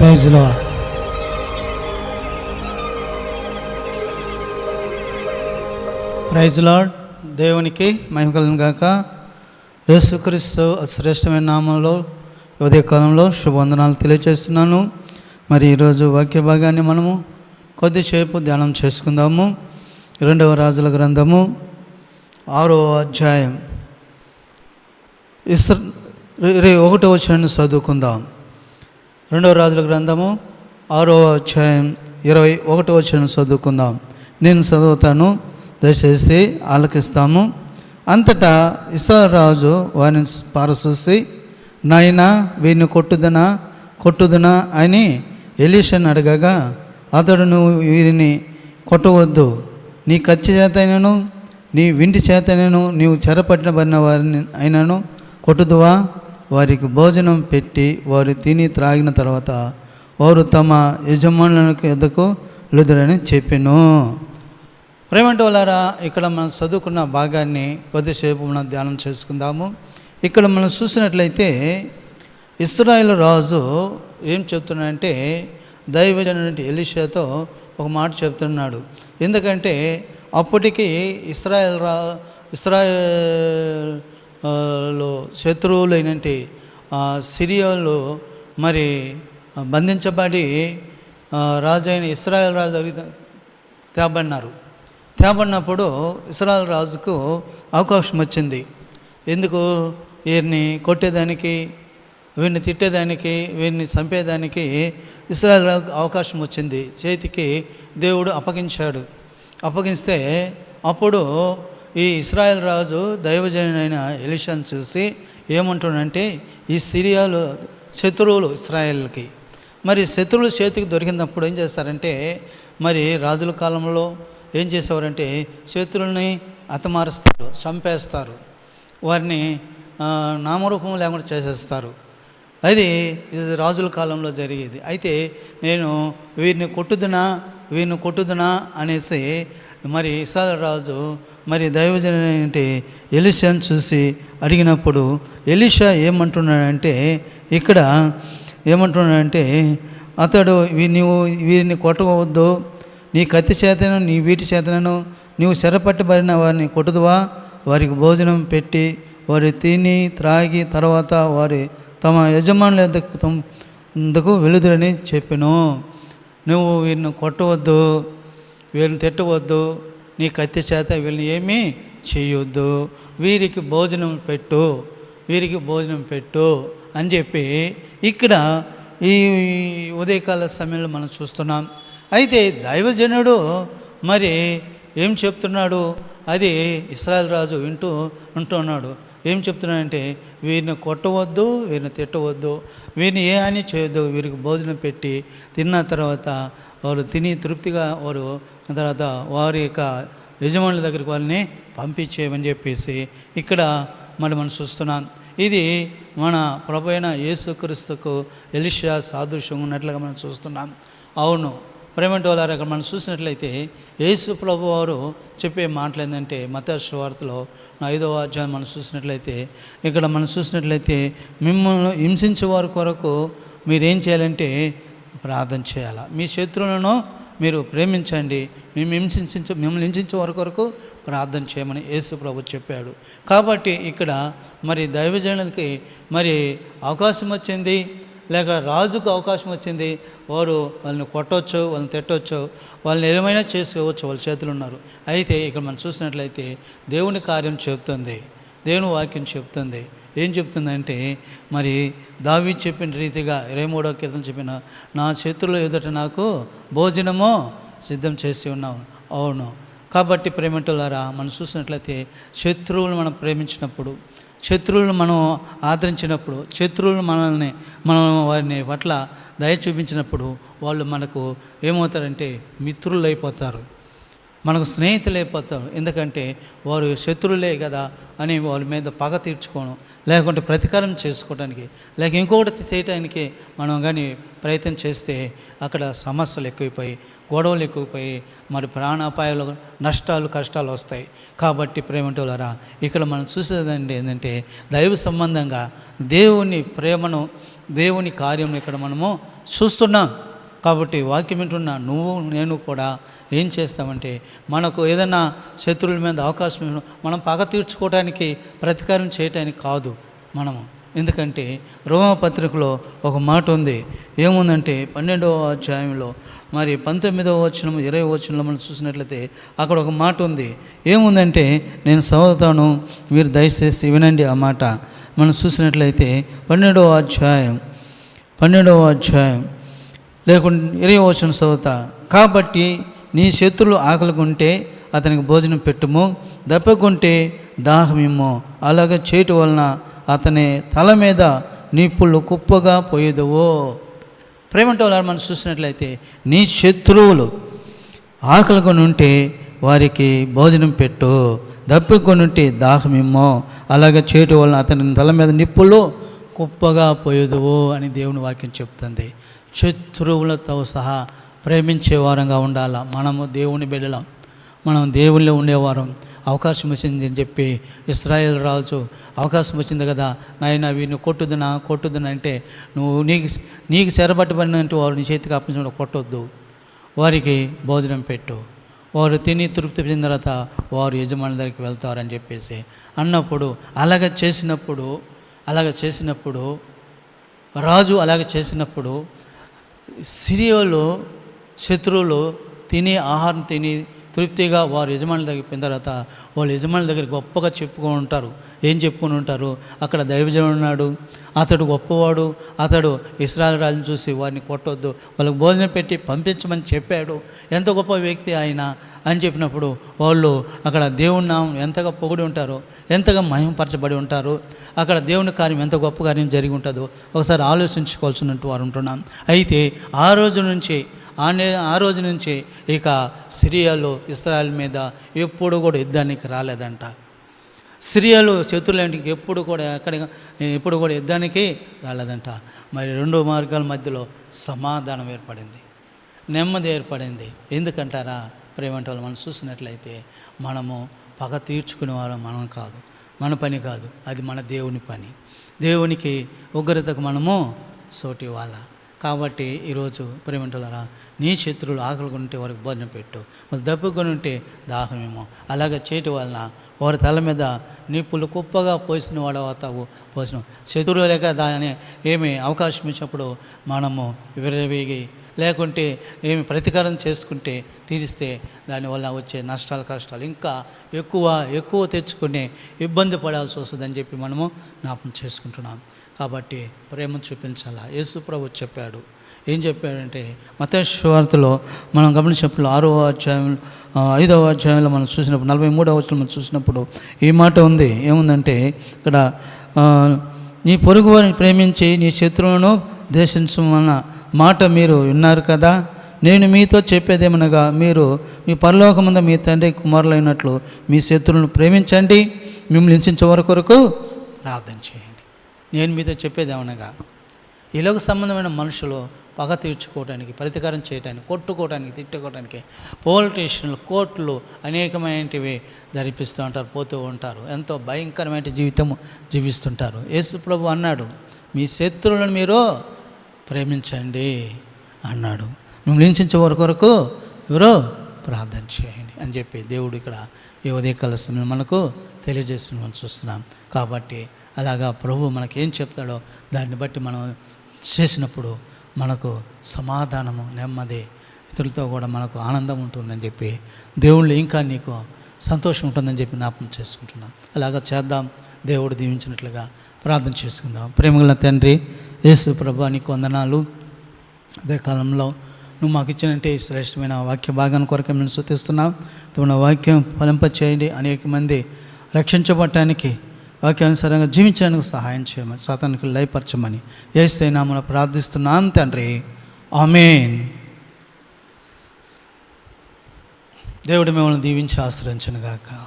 Praise lord praise lord దేవునికి మహిమకలను గాక. యేసుక్రీస్తు శ్రేష్టమైన నామంలో ఉదయ కాలంలో శుభవందనాలు తెలియజేస్తున్నాను. మరి ఈరోజు వాక్య భాగాన్ని మనము కొద్దిసేపు ధ్యానం చేసుకుందాము. రెండవ రాజుల గ్రంథము ఆరో అధ్యాయం. ఇస్ర ఇరవై ఒకటో వచ్చాన్ని చదువుకుందాం. రెండవ రాజుల గ్రంథము ఆరో అధ్యాయం ఇరవై ఒకటో వచ్చిన చదువుకుందాం. నేను చదువుతాను దయచేసి ఆలకిస్తాము. అంతటా రాజు వారిని పారసూసి నాయన వీరిని కొట్టుదనా కొట్టుదనా అని ఎలీషన్ అడగగా అతడు నువ్వు వీరిని కొట్టవద్దు. నీ కత్తి చేతనను నీ వింటి చేతనను నీవు చెరపట్టినబడిన వారిని అయినను కొట్టుదువా? వారికి భోజనం పెట్టి వారు తిని త్రాగిన తర్వాత వారు తమ యజమానులకు ఎద్దకు వెళుదురని చెప్పాను. ప్రేమంటి వాళ్ళారా ఇక్కడ మనం చదువుకున్న భాగాన్ని కొద్దిసేపు మనం ధ్యానం చేసుకుందాము. ఇక్కడ మనం చూసినట్లయితే ఇస్రాయేల్ రాజు ఏం చెప్తున్నాడంటే దైవజనుడి ఎలిషాతో ఒక మాట చెప్తున్నాడు. ఎందుకంటే అప్పటికి ఇస్రాయల్ రా ఇస్రాయల్ లో శత్రువులైనటువంటి ఆ, సిరియాలో మరి బంధించబడి రాజైన ఇస్రాయల్ రాజు దగ్గర తేబడినారు. తేబడినప్పుడు ఇస్రాయల్ రాజుకు అవకాశం వచ్చింది. ఎందుకు? వీరిని కొట్టేదానికి వీరిని తిట్టేదానికి వీరిని చంపేదానికి ఇస్రాయల్ రాజుకు అవకాశం వచ్చింది. చేతికి దేవుడు అప్పగించాడు. అప్పగిస్తే అప్పుడు ఈ ఇస్రాయల్ రాజు దైవజనుడైన ఎలిషన్ చూసి ఏమంటుండంటే ఈ సిరియాలు శత్రువులు ఇస్రాయల్కి. మరి శత్రువులు చేతికి దొరికినప్పుడు ఏం చేస్తారంటే మరి రాజుల కాలంలో ఏం చేసేవారంటే శత్రువుల్ని హతమారుస్తారు చంపేస్తారు. వారిని నామరూపం లేకుండా చేసేస్తారు. అది ఇది రాజుల కాలంలో జరిగేది. అయితే నేను వీరిని కొట్టుదునా వీరిని కొట్టుదునా అనేసి మరి రాజు మరి దైవజనంటే ఎలిషాను చూసి అడిగినప్పుడు ఎలిషా ఏమంటున్నాడంటే ఇక్కడ ఏమంటున్నాడంటే అతడు నీవు వీరిని కొట్టవద్దు నీ కత్తి చేతను నీ వీటి చేతనను నీవు చెరపట్టబడిన వారిని కొట్టుదువా? వారికి భోజనం పెట్టి వారి తిని త్రాగి తర్వాత వారి తమ యజమానుల ఎందుకు వెలుదురని చెప్పాను. నువ్వు వీరిని కొట్టవద్దు. వీరిని తిట్టవద్దు నీ కత్తి చేత వీళ్ళని ఏమీ చేయొద్దు. వీరికి భోజనం పెట్టు వీరికి భోజనం పెట్టు అని చెప్పి ఇక్కడ ఈ ఉదయకాల సమయంలో మనం చూస్తున్నాం. అయితే దైవజనుడు మరి ఏం చెప్తున్నాడు? అది ఇస్రాయల్ రాజు వింటూ ఉంటున్నాడు. ఏం చెప్తున్నానంటే వీరిని కొట్టవద్దు వీరిని తిట్టవద్దు వీరిని ఏ హాని చేయొద్దు వీరికి భోజనం పెట్టి తిన్న తర్వాత వారు తిని తృప్తిగా వారు తర్వాత వారి యొక్క యజమానుల దగ్గరికి వాళ్ళని పంపించేయమని చెప్పేసి ఇక్కడ మరి మనం చూస్తున్నాం. ఇది మన ప్రభు అయిన యేసుక్రీస్తుకు ఎలిషా సాదృశ్యం ఉన్నట్లుగా మనం చూస్తున్నాం. అవును ప్రేమంటోలారు అక్కడ మనం చూసినట్లయితే యేసు ప్రభు వారు చెప్పే మాటలు ఏంటంటే మత వార్తలో ఐదవ అధ్యాయం మనం చూసినట్లయితే ఇక్కడ మనం చూసినట్లయితే మిమ్మల్ని హింసించే వారి కొరకు మీరేం చేయాలంటే ప్రార్థన చేయాలా. మీ శత్రువులను మీరు ప్రేమించండి. మేము హింసించ మిమ్మల్ని హింసించే వారి కొరకు ప్రార్థన చేయమని యేసు ప్రభు చెప్పాడు. కాబట్టి ఇక్కడ మరి దైవజనుడికి మరి అవకాశం వచ్చింది. లేక రాజుకు అవకాశం వచ్చింది వారు వాళ్ళని కొట్టవచ్చు వాళ్ళని తిట్టవచ్చు వాళ్ళని ఏమైనా చేసుకోవచ్చు వాళ్ళ చేతులు ఉన్నారు. అయితే ఇక్కడ మనం చూసినట్లయితే దేవుని కార్యం చెబుతుంది దేవుని వాక్యం చెబుతుంది. ఏం చెప్తుందంటే మరి దావి చెప్పిన రీతిగా ఇరవై మూడో కీర్తన చెప్పిన నా చేతుల్లో ఎదుట నాకు భోజనము సిద్ధం చేసి ఉన్నావు. అవును. కాబట్టి ప్రేమిటులారా మనం చూసినట్లయితే శత్రువులు మనం ప్రేమించినప్పుడు శత్రువులను మనం ఆదరించినప్పుడు శత్రువులు మనల్ని మనం వారిని పట్ల దయ చూపించినప్పుడు వాళ్ళు మనకు ఏమవుతారంటే మిత్రులు అయిపోతారు మనకు స్నేహితులైపోతారు ఎందుకంటే వారు శత్రువులే కదా అని వాళ్ళ మీద పగ తీర్చుకోవడం లేకుంటే ప్రతీకారం చేసుకోవడానికి లేక ఇంకొకటి చేయడానికి మనం కానీ ప్రయత్నం చేస్తే అక్కడ సమస్యలు ఎక్కువైపోయి గొడవలు ఎక్కువైపోయి మరి ప్రాణాపాయాలు నష్టాలు కష్టాలు వస్తాయి. కాబట్టి ప్రేమటోలరా ఇక్కడ మనం చూసేదండి ఏంటంటే దైవ సంబంధంగా దేవుని ప్రేమను దేవుని కార్యం ఇక్కడ మనము చూస్తున్నాం. కాబట్టి వాక్యం వింటున్న నువ్వు నేను కూడా ఏం చేస్తామంటే మనకు ఏదైనా శత్రువుల మీద అవకాశం మనం పగ తీర్చుకోవడానికి ప్రతీకారం చేయటానికి కాదు మనము. ఎందుకంటే రోమపత్రికలో ఒక మాట ఉంది. ఏముందంటే పన్నెండవ అధ్యాయంలో మరి పంతొమ్మిదవ వచనం ఇరవై వచనంలో మనం చూసినట్లయితే అక్కడ ఒక మాట ఉంది. ఏముందంటే నేను చదువుతాను మీరు దయచేసి వినండి ఆ మాట. మనం చూసినట్లయితే పన్నెండవ అధ్యాయం పన్నెండవ అధ్యాయం. లేకుంటే ఇరవై వచనం చదువుతా. కాబట్టి నీ శత్రులు ఆకలికుంటే అతనికి భోజనం పెట్టుము. దప్పకుంటే దాహమిమ్ము. అలాగే చేయటం వలన అతని తల మీద నిప్పులు కుప్పగా పోయేదువో. ప్రేమంటే వాళ్ళు మనం చూసినట్లయితే నీ శత్రువులు ఆకలికొని ఉంటే వారికి భోజనం పెట్టు. దప్పికొని ఉంటే దాహమిమ్మో. అలాగే చేయటం వలన అతని తల మీద నిప్పులు కుప్పగా పోయేదువు అని దేవుని వాక్యం చెప్తుంది. శత్రువులతో సహా ప్రేమించే వారంగా ఉండాలా? మనము దేవుని బిడ్డలం. మనం దేవుళ్ళు ఉండేవారం. అవకాశం వచ్చింది అని చెప్పి ఇస్రాయేల్ రాజు అవకాశం వచ్చింది కదా? నాయన వీరిని కొట్టుదునా? కొట్టుదునా అంటే నువ్వు నీకు నీకు చెరబట్టబడినంటే వారు నీ చేతికి అప్పించడం కొట్టొద్దు. వారికి భోజనం పెట్టు. వారు తిని తృప్తి చెందిన తర్వాత వారు యజమాని దగ్గరికి వెళ్తారని చెప్పేసి. అన్నప్పుడు అలాగ చేసినప్పుడు అలాగ చేసినప్పుడు రాజు అలాగ చేసినప్పుడు సిరియాలో శత్రువులు తినే ఆహారం తిని తృప్తిగా వారు యజమానుల దగ్గర పోయిన తర్వాత వాళ్ళు యజమానుల దగ్గర గొప్పగా చెప్పుకొని ఉంటారు. ఏం చెప్పుకొని ఉంటారు? అక్కడ దైవజనుడు ఉన్నాడు. అతడు గొప్పవాడు. అతడు ఇస్రాయల్ రాజుని చూసి వారిని కొట్టొద్దు. వాళ్ళకి భోజనం పెట్టి పంపించమని చెప్పాడు. ఎంత గొప్ప వ్యక్తి ఆయన అని చెప్పినప్పుడు వాళ్ళు అక్కడ దేవుని నామం ఎంతగా పొగిడి ఉంటారో ఎంతగా మహిమపరచబడి ఉంటారు అక్కడ దేవుని కార్యం ఎంత గొప్ప కార్యం జరిగి ఉంటుందో ఒకసారి ఆలోచించుకోవాల్సినట్టు వారు ఉంటున్నాం. అయితే ఆ రోజు నుంచి ఆ నే ఆ రోజు నుంచి ఇక సిరియాలో ఇస్రాయల్ మీద ఎప్పుడు కూడా యుద్ధానికి రాలేదంట. సిరియాలో శత్రులాంటికి ఎప్పుడు కూడా ఎక్కడ ఎప్పుడు కూడా యుద్ధానికి రాలేదంట. మరి రెండు మార్గాల మధ్యలో సమాధానం ఏర్పడింది. నెమ్మది ఏర్పడింది. ఎందుకంటారా? ప్రేమంటే వాళ్ళు మనం చూసినట్లయితే మనము పగ తీర్చుకునేవారు మనం కాదు. మన పని కాదు. అది మన దేవుని పని. దేవునికి ఉగ్రతకు మనము సోటి వాళ్ళ. కాబట్టి ఈరోజు ప్రేమంటులారా నీ శత్రువులు ఆకలి ఉంటే వారికి భోజనం పెట్టు మరి దప్పుకొని ఉంటే దాహమేమో. అలాగే చేయటం వలన వారి తల మీద నిప్పులు కుప్పగా పోసిన వాడు అవుతావు. పోసిన శత్రువు లేక దాని ఏమి అవకాశం ఇచ్చినప్పుడు మనము విరవేగి లేకుంటే ఏమి ప్రతీకారం చేసుకుంటే తీరిస్తే దానివల్ల వచ్చే నష్టాలు కష్టాలు ఇంకా ఎక్కువ ఎక్కువ తెచ్చుకునే ఇబ్బంది పడాల్సి వస్తుందని చెప్పి మనము జ్ఞాపకం చేసుకుంటున్నాం. కాబట్టి ప్రేమ చూపించాలా? యేసుప్రభు చెప్పాడు. ఏం చెప్పాడంటే మతేశ్వార్తలో మనం గమనించినప్పుడు ఆరో అధ్యాయం ఐదవ అధ్యాయంలో మనం చూసినప్పుడు నలభై మూడవ వచ్చిన మనం చూసినప్పుడు ఈ మాట ఉంది. ఏముందంటే ఇక్కడ నీ పొరుగు వారిని ప్రేమించి నీ శత్రువులను దేశించమన్న మాట మీరు విన్నారు కదా? నేను మీతో చెప్పేదేమనగా మీరు మీ పరలోకముంద మీ తండ్రి కుమారులైనట్లు మీ శత్రువులను ప్రేమించండి. మిమ్మల్ని హింసించే వరకు కొరకు ప్రార్థన చేయండి. నేను మీతో చెప్పేదేమనగా ఇలాగ సంబంధమైన మనుషులు పగ తీర్చుకోవడానికి ప్రతీకారం చేయడానికి కొట్టుకోవడానికి తిట్టుకోవడానికి పోలీస్ స్టేషన్లు కోర్టులు అనేకమైనటివి జరిపిస్తూ ఉంటారు పోతూ ఉంటారు. ఎంతో భయంకరమైన జీవితం జీవిస్తుంటారు. యేసు ప్రభు అన్నాడు మీ శత్రువులను మీరు ప్రేమించండి అన్నాడు. మిమ్మల్ని హింసించే వరకు వరకు ఎవరో ప్రార్థన చేయండి అని చెప్పి దేవుడు ఇక్కడ ఈ ఉదయకాల సమయం మనకు తెలియజేసిన మనం చూస్తున్నాం. కాబట్టి అలాగా ప్రభు మనకేం చెప్తాడో దాన్ని బట్టి మనం చేసినప్పుడు మనకు సమాధానము నెమ్మది ఇతరులతో కూడా మనకు ఆనందం ఉంటుందని చెప్పి దేవుళ్ళు ఇంకా నీకు సంతోషం ఉంటుందని చెప్పి జ్ఞాపకం చేసుకుంటున్నాం. అలాగా చేద్దాం. దేవుడు దీవించినట్లుగా ప్రార్థన చేసుకుందాం. ప్రేమగల తండ్రి యేసు ప్రభు నీకు వందనాలు. అదే కాలంలో నువ్వు మాకు ఇచ్చినట్టే ఈ శ్రేష్టమైన వాక్య భాగాన్ని కొరకు మేము శృతిస్తున్నాం తమ వాక్యం ఫలింపచేయండి. అనేక మంది రక్షించబడటానికి వాక్యానుసారంగా జీవించడానికి సహాయం చేయమని సాతానికి లయపరచమని ఏసైనామని ప్రార్థిస్తున్నాం తండ్రి. ఆమెన్. దేవుడు మిమ్మల్ని దీవించి ఆశ్రయించను గాక